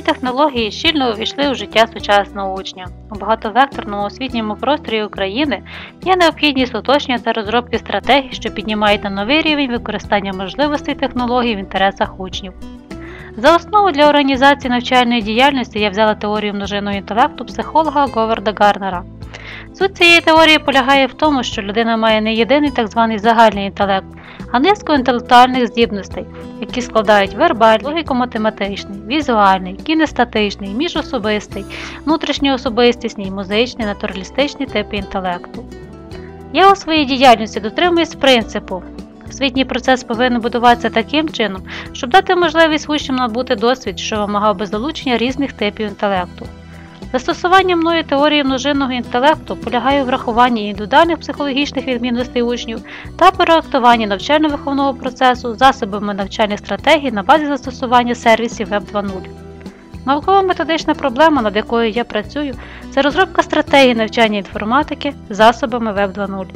технології щільно увійшли у життя сучасного учня. У багатовекторному освітньому просторі України є необхідність уточнення та розробки стратегій, що піднімають на новий рівень використання можливостей технологій в інтересах учнів. За основу для організації навчальної діяльності я взяла теорію множинного інтелекту психолога Говарда Гарнера. Суть цієї теорії полягає в тому, що людина має не єдиний так званий загальний інтелект, а низку інтелектуальних здібностей, які складають вербальний, логіко-математичний, візуальний, кінестатичний, міжособистий, внутрішньоособистісний, музичний, натуралістичний типи інтелекту. Я у своїй діяльності дотримуюсь принципу. Освітній процес повинен будуватися таким чином, щоб дати можливість учням набути досвід, що вимагав би залучення різних типів інтелекту. Застосування мною теорії множинного інтелекту полягає у врахуванні індивідуальних психологічних відмінностей учнів та проектуванні навчально-виховного процесу засобами навчальних стратегій на базі застосування сервісів Web 2.0. Науково-методична проблема, над якою я працюю, це розробка стратегії навчання інформатики засобами Web 2.0.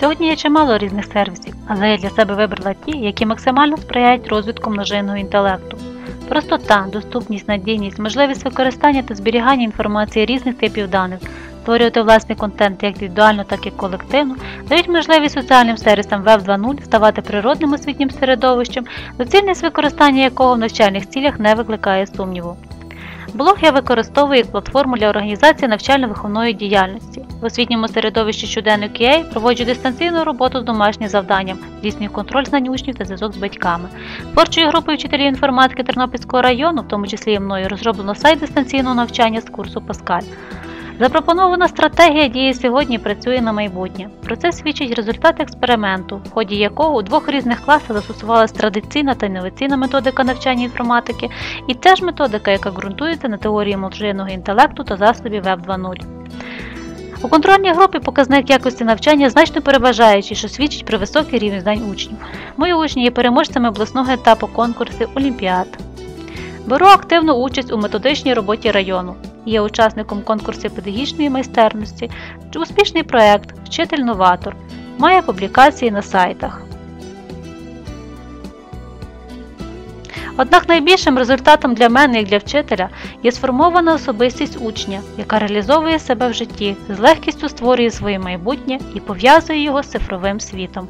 Сьогодні є чимало різних сервісів, але я для себе вибрала ті, які максимально сприяють розвитку множинного інтелекту. Простота, доступність, надійність, можливість використання та зберігання інформації різних типів даних, створювати власний контент як індивідуально, так і колективно, дають можливість соціальним сервісам Web 2.0 ставати природним освітнім середовищем, доцільність використання якого в навчальних цілях не викликає сумніву. Блог я використовую як платформу для організації навчально-виховної діяльності. В освітньому середовищі щоденник QA проводжу дистанційну роботу з домашнім завданням, здійснюю контроль знань учнів та зв'язок з батьками. Творчою групою вчителів інформатики Тернопільського району, в тому числі і мною, розроблено сайт дистанційного навчання з курсу Паскаль. Запропонована стратегія дії сьогодні працює на майбутнє. Про це свідчить результат експерименту, в ході якого у двох різних класах застосувалася традиційна та інноваційна методика навчання інформатики і теж методика, яка ґрунтується на теорії молодшинного інтелекту та засобів Web 2.0. У контрольній групі показник якості навчання значно переважаючий, що свідчить про високий рівень знань учнів. Мої учні є переможцями обласного етапу конкурсів Олімпіад. Беру активну участь у методичній роботі району. Є учасником конкурсів педагогічної майстерності, успішний проєкт Вчитель-новатор. Має публікації на сайтах. Однак найбільшим результатом для мене як для вчителя є сформована особистість учня, яка реалізовує себе в житті, з легкістю створює своє майбутнє і пов'язує його з цифровим світом.